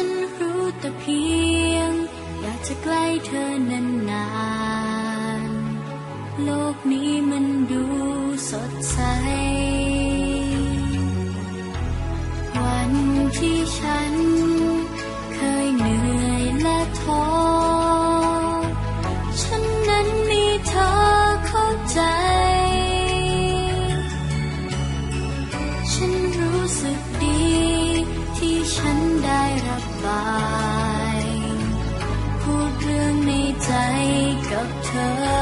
ฉันรู้แต่เพียง อยากจะใกล้เธอนานๆโลกนี้มัน shelter.